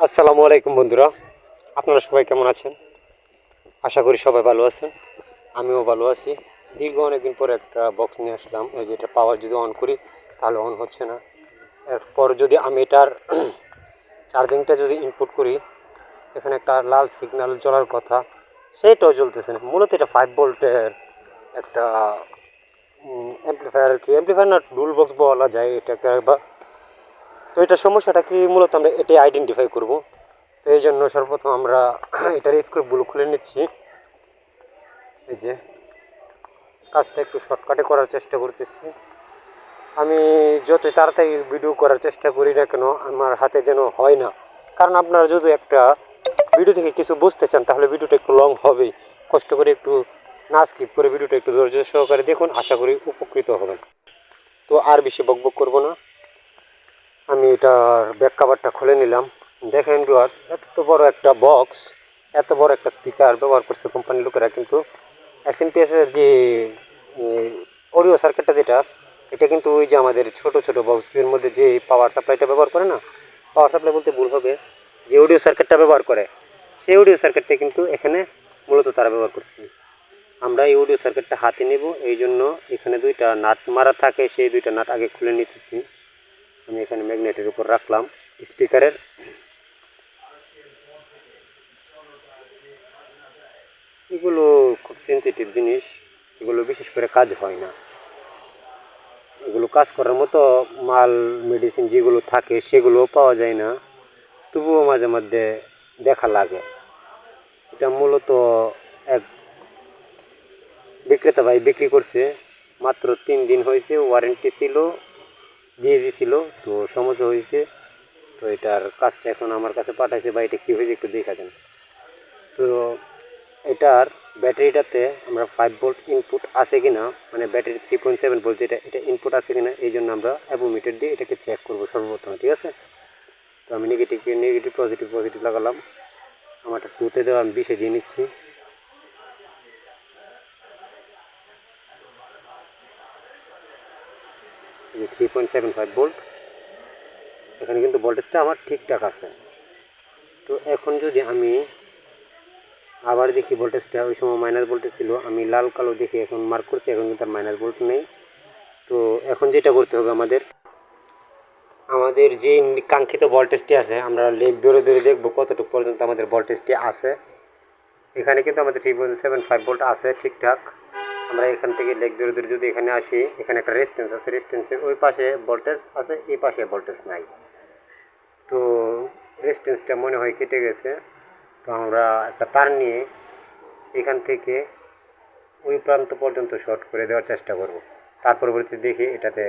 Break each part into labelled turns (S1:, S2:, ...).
S1: আসসালামু আলাইকুম বন্ধুরা। আপনারা সবাই কেমন আছেন? আশা করি সবাই ভালো আছেন। আমিও ভালো আছি। দীর্ঘ অনেকদিন পরে একটা বক্স নিয়ে আসলাম। এই যে এটা পাওয়ার যদি অন করি, তাহলে অন হচ্ছে না। এরপর যদি আমি এটার চার্জিংটা যদি ইনপুট করি, এখানে একটা লাল সিগন্যাল জ্বলার কথা সেটাও জ্বলতেছে না। মূলত এটা ফাইভ ভোল্টের একটা অ্যাম্পলিফায়ার কি। অ্যাম্পলিফায়ার না ডুল বক্স বলা যায় এটাকে, বা তো এটা সমস্যাটা কি? মূলত আমরা এটাই আইডেন্টিফাই করব। তো এই জন্য সর্বপ্রথম আমরা এটার স্ক্রিপ্টগুলো খুলে নিচ্ছি। এই যে, কাজটা একটু শর্টকাটে করার চেষ্টা করতেছি। আমি যতই তাড়াতাড়ি ভিডিও করার চেষ্টা করি না কেন, আমার হাতে যেন হয় না। কারণ আপনারা যদি একটা ভিডিও থেকে কিছু বুঝতে চান, তাহলে ভিডিওটা একটু লং হবেই। কষ্ট করে একটু না স্কিপ করে ভিডিওটা একটু ধৈর্য সহকারে দেখুন, আশা করি উপকৃত হবেন। তো আর বেশি বকবক করব না। আমি এটার ব্যাক কাভারটা খুলে নিলাম। দেখেন ভিউয়ার্স এত বড় একটা বক্স এত বড় একটা স্পিকার ব্যবহার করছে কোম্পানির লোকেরা, কিন্তু এস এম এর যে অডিও সার্কিটটা যেটা, এটা কিন্তু ওই যে আমাদের ছোট ছোট বক্সগুলোর মধ্যে যে পাওয়ার সাপ্লাইটা ব্যবহার করে না পাওয়ার সাপ্লাই বলতে ভুল হবে, যে অডিও সার্কিটটা ব্যবহার করে, সেই অডিও সার্কিটটা কিন্তু এখানে মূলত তারা ব্যবহার করছে। আমরা এই অডিও সার্কিটটা হাতে নেব এই জন্য এখানে দুইটা নাট মারা থাকে, সেই দুইটা নাট আগে খুলে নিতেছি। আমি এখানে ম্যাগনেটের উপর রাখলাম। স্পিকারের এগুলো খুব সেন্সিটিভ জিনিস। এগুলো বিশেষ করে কাজ হয় না। এগুলো কাজ করার মতো মাল মেডিসিন যেগুলো থাকে সেগুলোও পাওয়া যায় না। তবুও মাঝে মধ্যে দেখা লাগে। এটা মূলত এক বিক্রেতা ভাই বিক্রি করছে। মাত্র তিন দিন হয়েছে ওয়ারেন্টি ছিল। দিয়ে দিয়েছিল তো সমস্যা হয়েছে। তো এটার কাজটা এখন আমার কাছে পাঠাইছে, বা এটা কী হয়েছে একটু দেখা দেন তো এটার ব্যাটারিটাতে আমরা ফাইভ ভোল্ট ইনপুট আছে কি না মানে battery three point seven volt যেটা, এটা ইনপুট আছে কি না এই জন্য আমরা অ্যাবোমিটার দিয়ে এটাকে চেক করব সর্বপ্রথম, ঠিক আছে? তো আমি নেগেটিভ নেগেটিভ পজিটিভ পজিটিভ লাগালাম। আমারটা টুতে দেওয়া, আমি বিশে দিয়ে নিচ্ছি। যে three point seven five volt এখানে কিন্তু ভোল্টেজটা আমার ঠিকঠাক আছে। তো এখন যদি আমি আবার দেখি ভোল্টেজটা ওই সময় মাইনাস ভোল্টেজ ছিল, আমি লাল কালো দেখি এখন মার্ক করছি, এখন কিন্তু আর মাইনাস ভোল্ট নেই। তো এখন যেটা করতে হবে আমাদের আমাদের যে কাঙ্ক্ষিত ভোল্টেজটি আছে, আমরা লেগ ধরে ধরে দেখব কতটুকু পর্যন্ত আমাদের ভোল্টেজটি আছে। এখানে কিন্তু আমাদের three point seven five volt আছে ঠিকঠাক। আমরা এখান থেকে লেগ ধরে ধরে যদি এখানে আসি, এখানে একটা রেজিস্ট্যান্স আছে। রেজিস্ট্যান্সের ওই পাশে ভোল্টেজ আছে, এই পাশে ভোল্টেজ নাই। তো রেজিস্ট্যান্সটা মনে হয় কেটে গেছে। তো আমরা একটা তার নিয়ে এখান থেকে ওই প্রান্ত পর্যন্ত শর্ট করে দেওয়ার চেষ্টা করব। তার পরবর্তীতে দেখি এটাতে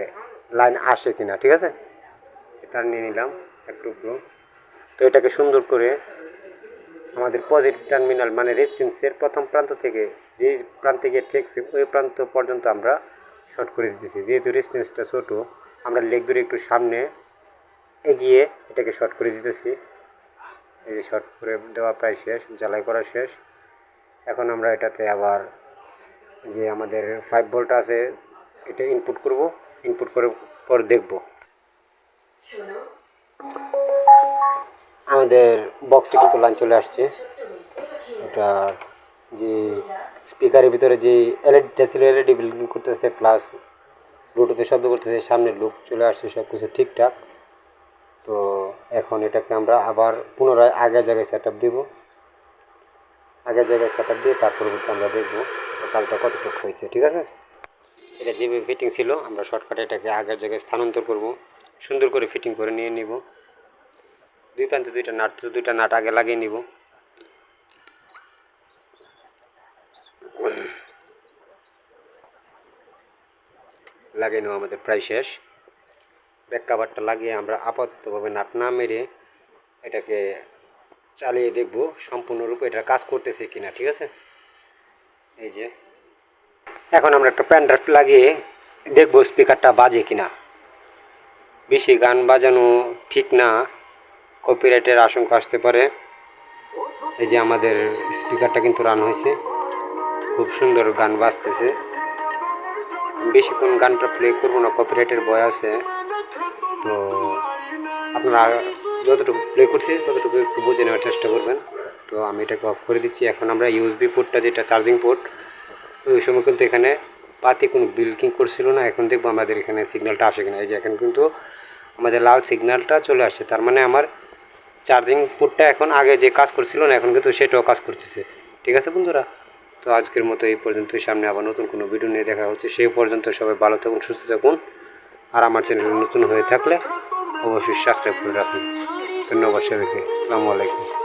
S1: লাইন আসে কিনা, ঠিক আছে? তার নিয়ে নিলাম এক টুকরো তো এটাকে সুন্দর করে আমাদের পজিটিভ টার্মিনাল মানে রেজিস্ট্যান্সের প্রথম প্রান্ত থেকে যে প্রান্তে গিয়ে ঠেকছে ওই প্রান্ত পর্যন্ত আমরা শর্ট করে দিতেছি। যেহেতু রেজিস্ট্যান্সটা ছোটো, আমরা লেগ ধরে একটু সামনে এগিয়ে এটাকে শর্ট করে দিতেছি। এই যে শর্ট করে দেওয়া প্রায় শেষ, জ্বালাই করা শেষ। এখন আমরা এটাতে আবার যে আমাদের ফাইভ ভোল্ট আছে, এটা ইনপুট করব। ইনপুট করার পর দেখব। আমাদের বক্সে কিন্তু লাইন চলে আসছে। এটার যে স্পিকারের ভিতরে যে এলইডিটা ছিল এলইডি বিল্ডিং করতেছে প্লাস ব্লুটুথে শব্দ করতেছে, সামনের লুক চলে আসছে সব কিছু ঠিকঠাক। তো এখন এটাকে আমরা আবার পুনরায় আগের জায়গায় সেট আপ দেবো। আগের জায়গায় সেট আপ দিয়ে তার পরবর্তী আমরা দেখব কালটা কতটুকু হয়েছে, ঠিক আছে? এটা যেভাবে ফিটিং ছিল, আমরা শর্টকাটে এটাকে আগের জায়গায় স্থানান্তর করব। সুন্দর করে ফিটিং করে নিয়ে নিব। দুই প্রান্তে দুইটা নাট দুইটা নাট আগে লাগিয়ে নিব। লাগিয়ে নেওয়া আমাদের প্রায় শেষ। ব্যাক কাভারটা লাগিয়ে আমরা আপাততভাবে নাট না মেরে এটাকে চালিয়ে দেখব সম্পূর্ণরূপে এটা কাজ করতেছে কিনা, ঠিক আছে? এই যে। এখন আমরা একটা প্যান ড্রাইভ লাগিয়ে দেখব স্পিকারটা বাজে কিনা। বেশি গান বাজানো ঠিক না। কপিরাইটের আশঙ্কা আসতে পারে। এই যে আমাদের স্পিকারটা কিন্তু রান হয়েছে। খুব সুন্দর গান বাজতেছে। বেশিক্ষণ গানটা প্লে করব না কপিরাইটের বয় আছে। তো আপনারা যতটুকু প্লে করছি, ততটুকু একটু বুঝে নেওয়ার চেষ্টা করবেন। তো আমি এটাকে অফ করে দিচ্ছি। এখন আমরা ইউএসবি পোর্টটা যেটা চার্জিং পোর্ট ওই সময় কিন্তু এখানে পাতি কোনো বিল্কিং করছিল না। এখন দেখব আমাদের এখানে সিগন্যালটা আসে কিনা। এই যে এখন কিন্তু আমাদের লাল সিগন্যালটা চলে আসছে। তার মানে আমার চার্জিং পোর্টটা এখন আগে যে কাজ করছিল না, এখন কিন্তু সেটাও কাজ করতেছে। ঠিক আছে বন্ধুরা? তো আজকের মতো এই পর্যন্তই। সামনে আবার নতুন কোনো ভিডিও নিয়ে দেখা হচ্ছে। সেই পর্যন্ত সবাই ভালো থাকুন, সুস্থ থাকুন। আর আমার চ্যানেল নতুন হয়ে থাকলে অবশ্যই সাবস্ক্রাইব করে রাখুন। ধন্যবাদ সবাইকে। আসসালামু আলাইকুম।